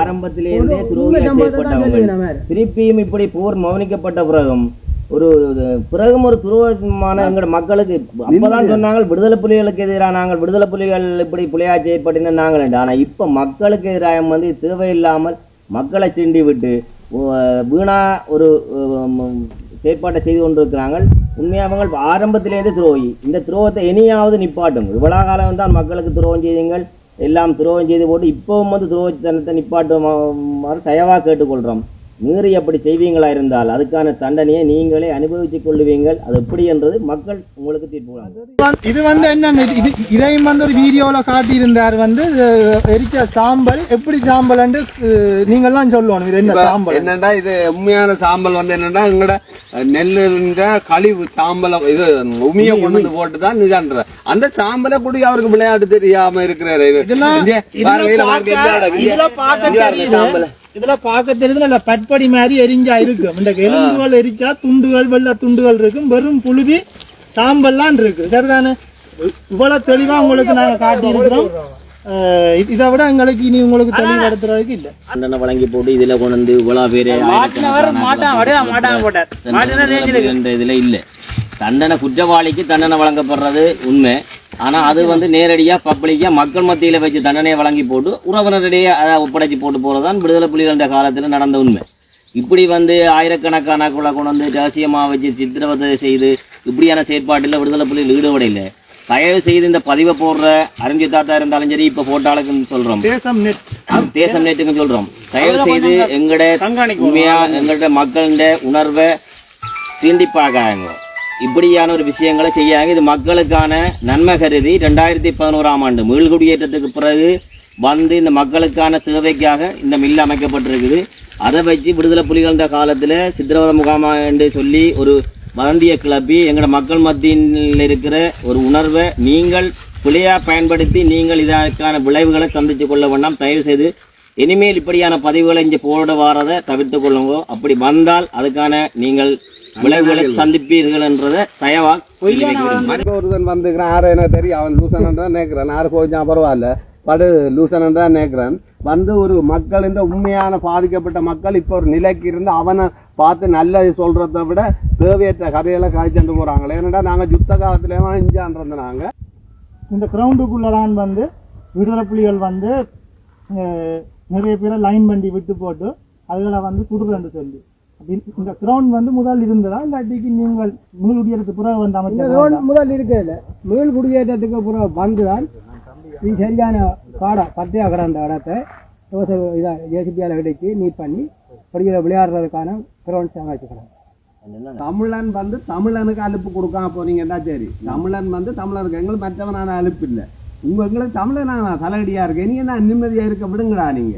ஆரம்பத்திலேருந்தே திருப்பியும் இப்படி போர் மௌனிக்கப்பட்ட பிறகும் ஒரு பிறகும் ஒரு துருவமான எங்களோட மக்களுக்கு அப்பதான் சொன்னாங்க விடுதலை புலிகளுக்கு எதிராக நாங்கள் விடுதலை புலிகள் இப்படி புலியா செயற்பட்டின நாங்கள் ஆனா இப்ப மக்களுக்கு எதிராக வந்து தேவையில்லாமல் மக்களை சீண்டி விட்டு வீணா ஒரு செயற்பாட்டை செய்து கொண்டிருக்கிறாங்க உண்மையாக ஆரம்பத்திலேருந்து துரோகி. இந்த துரோகத்தை இனியாவது நிப்பாட்டுங்க இவ்வளவு காலம் தான் மக்களுக்கு துரோகம் செய்தீங்கள். எல்லாம் துரோகம் செய்து போட்டு இப்பவும் வந்து துரோகத்தனத்தை நிப்பாட்டுமாறு தயவா கேட்டுக்கொள்கிறோம் மீறி அப்படி செய்வீங்களா இருந்தால் அதுக்கான தண்டனையை நீங்களே அனுபவித்துக் கொள்ளுவீங்கள். அது எப்படி என்றது மக்கள் உங்களுக்கு தீர்ப்பு இது வந்து என்ன இது இதையும் வந்து ஒரு வீடியோல காட்டியிருந்தார் வந்து எரிச்ச சாம்பல் எப்படி சாம்பல் நீங்கெல்லாம் சொல்லணும் இது என்ன சாம்பல்? என்னடா இது உண்மையான சாம்பல் வந்து என்னடா எங்கட நெல்லுன்ற கழிவு சாம்பல இது உமிய கொண்டு வந்து போட்டுதான் நிஜான்ற அந்த சாம்பலை கூட அவருக்கு விளையாட்டு தெரியாம இருக்கிறாரு இது. இதெல்லாம். சாம்பலை. இதுல பார்க்க தெரியுது நல்ல பட்படி மாதிரி எரிஞ்சா இருக்கு இந்த எலும்புகள் எரிச்சா துண்டுகள் வெள்ளை துண்டுகள் இருக்கும். வெறும் புழுதி சாம்பல்லாம் இருக்கு. சரிதானே? இவ்வளவு தெளிவா உங்களுக்கு நாங்க காட்டி இருக்கிறோம் இதை விட எங்களுக்கு இனி உங்களுக்கு தெளிவுபடுத்துறதுக்கு இல்ல. தண்டனை வழங்கி போட்டு இதுல கொண்டு வந்து இவ்வளவு பேரு என்ற இதுல இல்ல. தண்டனை குற்றவாளிக்கு தண்டனை வழங்கப்படுறது உண்மை. ஆனா அது வந்து நேரடியா பப்ளிக்கா மக்கள் மத்தியில வச்சு தண்டனையை வழங்கி போட்டு உறவினரிடையே அதை ஒப்படைச்சு போட்டு போறதுதான் விடுதலை புலிகளுடைய காலத்துல நடந்த உண்மை. இப்படி வந்து ஆயிரக்கணக்கான குள்ள கொண்டு வந்து ரகசியமா வச்சு சித்திரவதை செய்து இப்படியான செயற்பாட்டில் விடுதலை புலிகள் ஈடுபடையில தயவு செய்து இந்த பதிவை போடுற அறிஞ்சு தாத்தா இருந்தாலும் சரி இப்ப போட்டாளுக்குன்னு சொல்றோம். தேசம் நெட் தேசம் நேற்றுக்கு சொல்றோம். தயவு செய்து எங்கட உண்மையா எங்கட மக்களிட உணர்வை சீண்டி பார்க்காங்க இப்படியான ஒரு விஷயங்களை செய்யாங்க இது மக்களுக்கான நன்மை கருதி ரெண்டாயிரத்தி பதினோராம் ஆண்டு மீள்குடியேற்றத்துக்கு பிறகு வந்து இந்த மக்களுக்கான தேவைக்காக இந்த மில் அமைக்கப்பட்டிருக்குது. அதை வச்சு விடுதலை புலிகள் காலத்தில் சித்திரவத முகாமா என்று சொல்லி ஒரு வதந்தியை கிளப்பி எங்களோட மக்கள் மத்தியில் இருக்கிற ஒரு உணர்வை நீங்கள் பிழையா பயன்படுத்தி நீங்கள் இதற்கான விளைவுகளை சந்தித்து கொள்ள வேண்டாம். தயவு செய்து இனிமேல் இப்படியான பதிவுகளை இங்கே போட வாரதை தவிர்த்து கொள்ளுங்க. அப்படி வந்தால் அதுக்கான நீங்கள் விளைவுகளை சந்திப்பீர்கள் என்றதை தயவா ஒருத்தன் வந்துக்கிறான் யாரும் எனக்கு தெரியும் அவன் லூசனன் தான் நினைக்கிறான் யாரு போச்சா பரவாயில்ல. படு லூசனன் தான் நினைக்கிறான் வந்து ஒரு மக்கள் இந்த உண்மையான பாதிக்கப்பட்ட மக்கள் இப்போ ஒரு நிலைக்கு இருந்து அவனை பார்த்து நல்லது சொல்றதை விட தேவையற்ற கதையெல்லாம் காய்ச்சண்டு போறாங்களே. ஏன்னா நாங்க யுத்த காலத்துல இஞ்சான்றது நாங்க இந்த கிரவுண்டுக்குள்ள தான் வந்து விடுதலை புலிகள் வந்து நிறைய பேரை லைன் வண்டி விட்டு போட்டு அதுகளை வந்து சுடுறேன்னு சொல்லி. இந்த கிரவுண்ட் வந்து முதல் இருந்ததா? இல்லாட்டிக்கு நீங்கள் மீளுடியறதுக்கு பிறகு வந்து இந்த அமைச்சர் முதல் இருக்கிறது மீள் குடியேற்றத்துக்கு அப்புறம் வந்துதான் இது சரியான காடா பத்தையா கிடந்த இடத்தை யோசனை இதாக ஜேசிபியால் கிடைச்சி நீட் பண்ணி படிக்கிற விளையாடுறதுக்கான கிரவுண்ட்ஸ் அமைச்சுக்கிறாங்க தமிழன் வந்து தமிழனுக்கு அலுப்பு கொடுக்காம போனீங்கன்னா சரி? தமிழன் வந்து தமிழனுக்கு எங்களுக்கு மற்றவனான அலுப்பு இல்லை. உங்க எங்களுக்கு தமிழனான தலையடியா இருக்கு. நீங்க என்ன நிம்மதியா இருக்க விடுங்கடா நீங்க.